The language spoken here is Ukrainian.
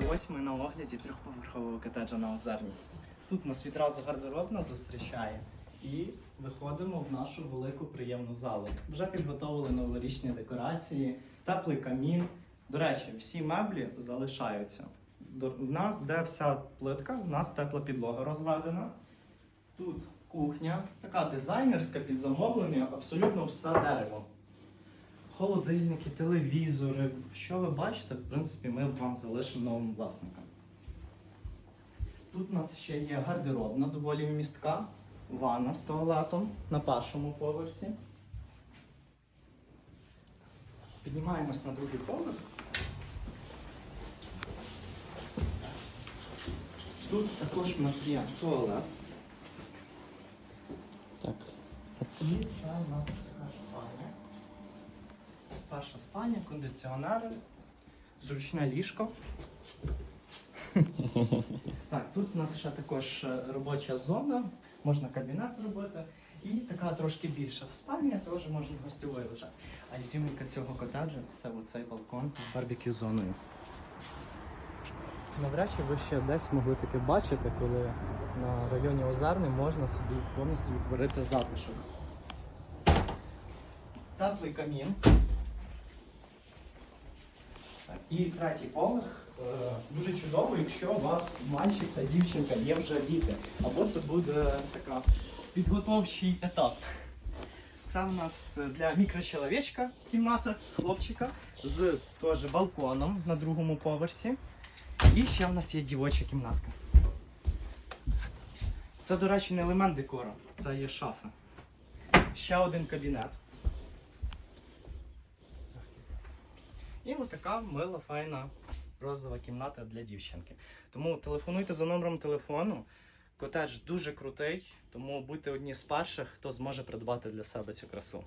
І ось ми на огляді трьохповерхового котеджа на Озерній. Тут нас відразу гардеробна зустрічає. І виходимо в нашу велику приємну залу. Вже підготовили новорічні декорації, теплий камін. До речі, всі меблі залишаються. В нас, де вся плитка, в нас тепла підлога розведена. Тут кухня, така дизайнерська під замовлення, абсолютно все дерево. Холодильники, телевізори. Що ви бачите, в принципі, ми вам залишимо новим власникам. Тут у нас ще є гардеробна, доволі вмістка, ванна з туалетом на першому поверсі. Піднімаємось на другий поверх. Тут також у нас є туалет. Так. І це у нас така спальня. Перша спальня, кондиціонери, зручне ліжко. так, тут у нас ще також е, робоча зона, можна кабінет зробити. І така трошки більша спальня, теж можна гостьовий лежати. А ізюмінка цього котеджа це оцей балкон з барбекю зоною. Навряд чи ви ще десь могли таке бачити, коли на районі Озерний можна собі повністю відтворити затишок. Теплий камін. І третій поверх. Е, Дуже чудово, якщо у вас мальчик та дівчинка є вже діти. Або це буде така підготовчий етап. Це у нас для мікрочеловечка кімната хлопчика з теж балконом на другому поверсі. І ще в нас є дівоча кімнатка. Це, до речі, не елемент декору, це є шафа. Ще один кабінет. І отака мила, файна розова кімната для дівчинки. Тому телефонуйте за номером телефону. Котедж дуже крутий, тому будьте одні з перших, хто зможе придбати для себе цю красу.